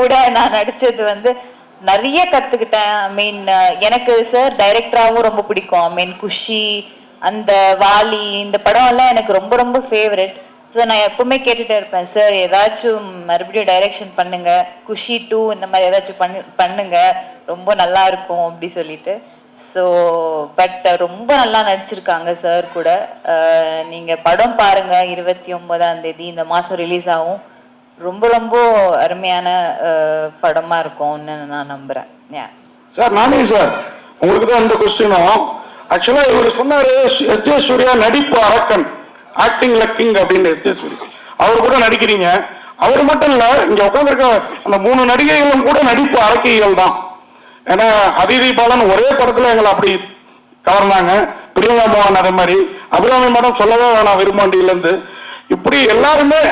கூட நான் நடிச்சது வந்து நிறைய கத்துக்கிட்டேன். ஐ மீன் எனக்கு சார் டைரக்டராகவும் ரொம்ப பிடிக்கும். ஐ மீன் குஷி அந்த வாலி இந்த படம் எல்லாம் எனக்கு ரொம்ப ரொம்ப ஃபேவரட் ஸோ நான் எப்பவுமே கேட்டுட்டே இருப்பேன் சார் ஏதாச்சும் மறுபடியும் டைரக்ஷன் பண்ணுங்க. குஷி டூ இந்த மாதிரி ஏதாச்சும் பண்ணு பண்ணுங்க. ரொம்ப நல்லா இருக்கும் அப்படி சொல்லிட்டு. ஸோ பட் ரொம்ப நல்லா நடிச்சிருக்காங்க சார் கூட. நீங்கள் படம் பாருங்க. இருபத்தி ஒன்பதாம் தேதி இந்த மாதம் ரிலீஸ் ஆகும். ரொம்ப ரொம்ப அருமையான படமாக படமா இருக்கும்னு நான் நம்புறேன். ஏன் சார் நானே சார் உங்களுக்கு தான் இந்த கொஸ்டினும் ஆக்சுவலாக இவர் சொன்னாரு எஸ் ஜே சூர்யா நடிப்பு அரக்கன் ஆக்டிங் லக்கிங் அப்படின்னு எஸ் ஜே சூர்யா. அவர் கூட நடிக்கிறீங்க. அவர் மட்டும் இல்லை இங்கே உட்காந்துருக்க அந்த மூணு நடிகைகளும் கூட நடிப்பு அரக்கைகள் தான். ஏன்னா அதிதி பாலன் ஒரே படத்தில் எங்களை அப்படி கவர்ந்தாங்க. பிரியங்கா மோகன் அதே மாதிரி. அபிராமி மேடம் சொல்லவே வேணாம் விரும்பாண்டியிலேருந்து. இப்படி எல்லாருமே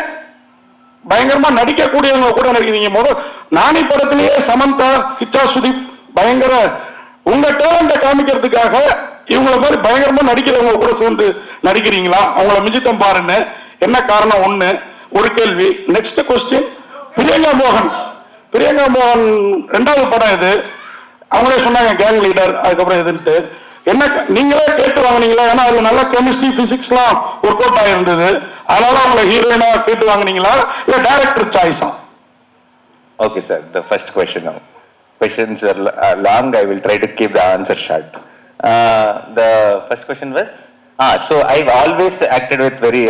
பயங்கரமா நடிக்கக்கூடியவங்க கூட நடிக்கிறீங்க. முதல் நானி படத்திலேயே சமந்தா கிச்சா சுதீப் பயங்கர உங்க டேலண்ட காமிக்கிறதுக்காக இவங்கள மாதிரி பயங்கரமா நடிக்கிறவங்க கூட சேர்ந்து நடிக்கிறீங்களா? அவங்கள மிஞ்சித்தம் பாருன்னு. என்ன காரணம்? ஒண்ணு ஒரு கேள்வி. நெக்ஸ்ட் கொஸ்டின் பிரியங்கா மோகன். பிரியங்கா மோகன் ரெண்டாவது படம் இது. அவங்களே சொன்னாங்க கேங் லீடர் அதுக்கப்புறம் இதுன்ட்டு என்ன நீங்களே கேட்டு வாங்கினீங்களா ஏன்னா அது நல்லா கெமிஸ்ட்ரி பிசிக்ஸ்லாம் ஒர்க் அவுட் ஆகிருந்தது அதனால அவங்கள ஹீரோயினா கேட்டு வாங்கினீங்களா இல்லை director சாய்ஸா okay sir the first question questions are long I will try to keep the answer short the first question was uh so I always acted with very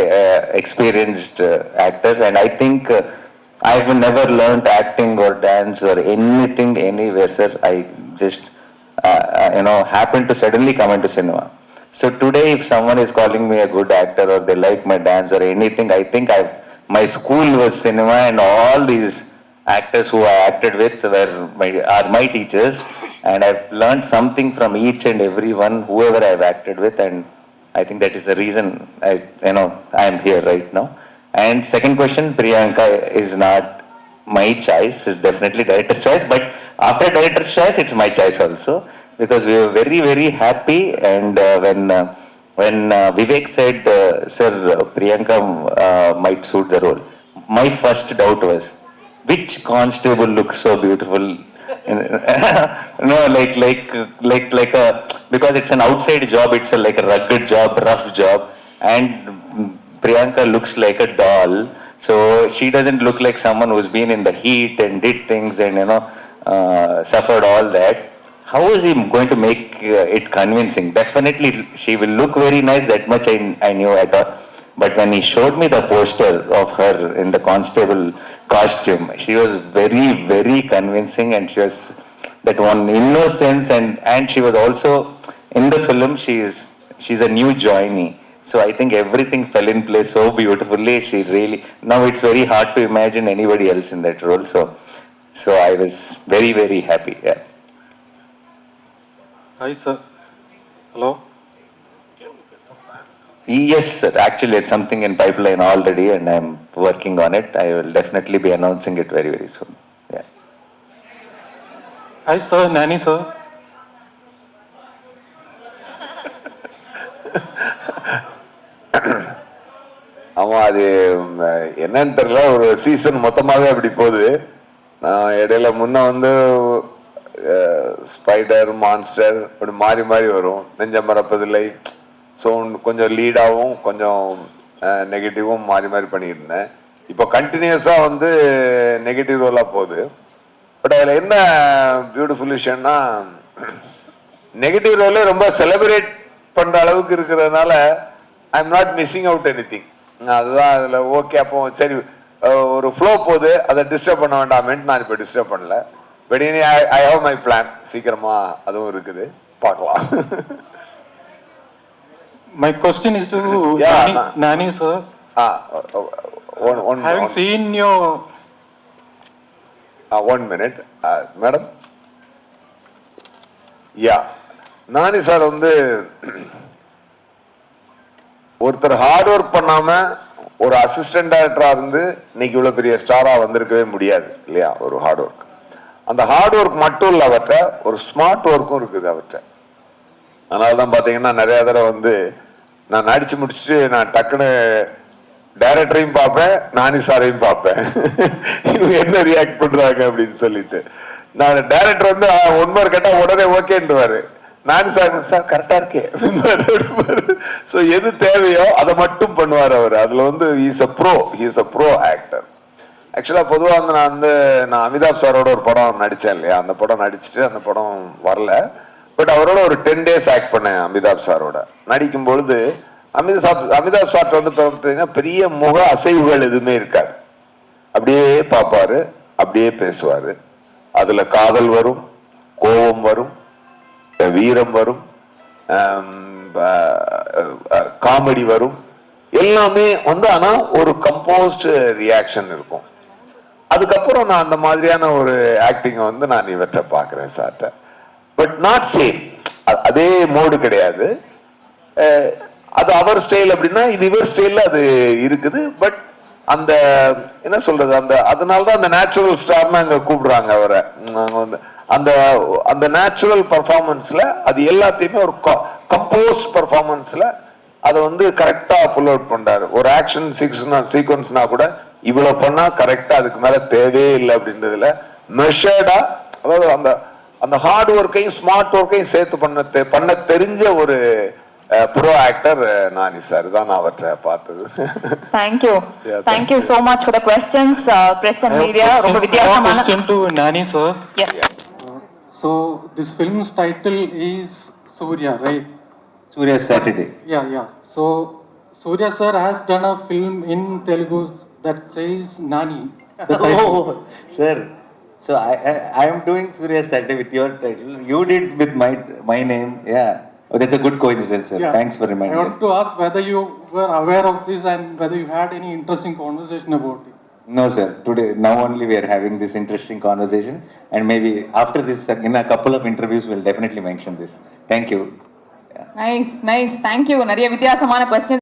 experienced actors and I think I have never learnt acting ஒரு dance ஒரு anything any anywhere sir I just uh, uh, you know, happened to suddenly come into cinema. So today, if someone is calling me a good actor or they like my dance or anything, I think I've my school was cinema, and all these actors who I acted with were my, are my teachers, and I've learned something from each and every one, whoever I've acted with, and I think that is the reason I, you know, I am here right now. And second question, Priyanka is not my choice, it's definitely director's choice, but after director's choice, it's my choice also, because we were very, very happy, and uh, when uh, when uh, Vivek said, uh, "Sir, Priyanka uh, might suit the role," my first doubt was, which constable looks so beautiful? no, like like like like a because it's an outside job. It's a, like a rugged job, rough job, and Priyanka looks like a doll. So she doesn't look like someone who's been in the heat and did things and you know uh, suffered all that. How is he going to make uh, it convincing? Definitely, she will look very nice. That much I, I knew at all. But when he showed me the poster of her in the constable costume, she was very, very convincing, and she was that one innocence, and and she was also in the film. She is she's a new joinee. So I think everything fell in place so beautifully. She really now it's very hard to imagine anybody else in that role. So so I was very, very happy. Yeah. Hi, sir. Hello. Yes, sir. Actually, it's something in pipeline already, and I'm working on it. I will definitely be announcing it very, very soon. Yeah. Hi, sir. Nanny, sir. அது என்னன்னு தெரியல. ஒரு season மொத்தமாகவே அப்படி போகுது. நான் இடையில முன்ன வந்து ஸ்பைடர் மான்ஸ்டர் அப்படி மாறி மாறி வரும். நெஞ்ச மறப்பதில்லை. ஸோ கொஞ்சம் லீடாகவும் கொஞ்சம் நெகட்டிவும் மாறி மாறி பண்ணியிருந்தேன். இப்போ கண்டினியூஸாக வந்து நெகட்டிவ் ரோலாக போகுது. பட் அதில் என்ன பியூட்டிஃபுல் விஷயம்னா நெகட்டிவ் ரோலே ரொம்ப செலிப்ரேட் பண்ணுற அளவுக்கு இருக்கிறதுனால I am not missing out anything அதுதான் அதில் ஓகே அப்போ சரி ஒரு ஃப்ளோ போகுது அதை டிஸ்டர்ப் பண்ண வேண்டாமேன்ட்டு நான் இப்போ டிஸ்டர்ப் பண்ணல. பட் இனி I I have my plan சீக்கிரமா அதுவும் இருக்குது. பார்க்கலாம். To Yeah, Nanny, ma- Nanny, sir. Uh one one Having seen your one minute madam yeah Nani sir வந்து ஒருத்தர் ஹார்ட் ஒர்க் பண்ணாம ஒரு அசிஸ்டன்ட் டைரக்டரா இருந்து இன்னைக்கு இவ்வளவு பெரிய ஸ்டாரா வந்திருக்கவே முடியாது இல்லையா? ஒரு ஹார்ட் ஒர்க் அந்த ஹார்ட் ஒர்க் மட்டும் இல்லை அவர்கிட்ட ஒரு ஸ்மார்ட் ஒர்க்கும் இருக்குது அவர்கிட்ட. அதனால தான் பார்த்தீங்கன்னா நிறைய தடவை வந்து நான் நடிச்சு முடிச்சுட்டு நான் டக்குன்னு டைரக்டரையும் பார்ப்பேன் நானி சாரையும் பார்ப்பேன். இவங்க என்ன ரியாக்ட் பண்றாங்க அப்படின்னு சொல்லிட்டு. நான் டைரக்டர் வந்து ஒன் மார்க் கேட்டா உடனே ஓகேன்றுவாரு நானி சார் சார் கரெக்டா இருக்கே. ஸோ எது தேவையோ அதை மட்டும் பண்ணுவார் அவர். அதுல வந்து is a pro he's a pro actor ஆக்சுவலாக பொதுவாக வந்து நான் வந்து நான் அமிதாப் சாரோட ஒரு படம் நடித்தேன் இல்லையா? அந்த படம் நடிச்சுட்டு அந்த படம் வரல. பட் அவரோட ஒரு டென் டேஸ் ஆக்ட் பண்ணேன் அமிதாப் சாரோட. நடிக்கும் பொழுது அமிதாப் அமிதாப் சார்ட்ட வந்து பார்த்தீங்கன்னா பெரிய முக அசைவுகள் எதுவுமே இருக்காது. அப்படியே பார்ப்பாரு அப்படியே பேசுவார். அதில் காதல் வரும் கோபம் வரும் வீரம் வரும். காமெடி வரும். எல்லாமே வந்து ஆனால் ஒரு கம்போஸ்ட் ரியாக்ஷன் இருக்கும். அதுக்கப்புறம் நான் அந்த மாதிரியான ஒரு ஆக்டிங்கை வந்து நான் இவர்கிட்ட பார்க்குறேன் சார்கிட்ட பட் நாட் சேம் அதே மோடு கிடையாது. அது அவர் ஸ்டைல் அப்படின்னா இது இவர் ஸ்டைலில் அது இருக்குது. பட் அந்த என்ன சொல்றது அந்த அதனால தான் அந்த நேச்சுரல் ஸ்டார்னு அங்கே கூப்பிடுறாங்க அவரை. நாங்கள் வந்து அந்த அந்த நேச்சுரல் பர்ஃபார்மன்ஸில் அது எல்லாத்தையுமே ஒரு கம்போஸ்ட் பர்ஃபார்மன்ஸில் அதை வந்து கரெக்டா புல் அவுட் பண்றாரு ஒரு ஆக்ஷன் சீக்வன்ஸ்னா சீக்வன்ஸ்னா கூட இவ்வளவு பண்ணா கரெக்டா அதுக்கு மேல தேவையே இல்லை அப்படின்றதுல மெஷர்டா அதாவது அந்த அந்த ஹார்ட் ஒர்க்கையும் ஸ்மார்ட் ஒர்க்கையும் சேர்த்து பண்ண தெ- பண்ண தெரிஞ்ச ஒரு ப்ரோ ஆக்டர் நானி சார் தான் நான் அவற்றை பார்த்தது for the questions, uh, press and I have media. question- ரொம்ப வித்தியாசமான question to Nani, sir. Yes. So this film's title is Surya, right? Surya Saturday. Yeah, yeah. So Surya sir has done a film in Telugu that says Nani. The title. Oh, sir. So I, I I am doing Surya Saturday with your title. You did with my my name. Yeah. Oh, that's a good coincidence, sir. Yeah. Thanks for I reminding want us. to ask whether you were aware of this and whether you had any interesting conversation about it. No, sir. Today, now only we are having this interesting conversation, and maybe after this, in a couple of interviews, we'll definitely mention this. Thank you. Nice nice thank you நிறைய வித்தியாசமான question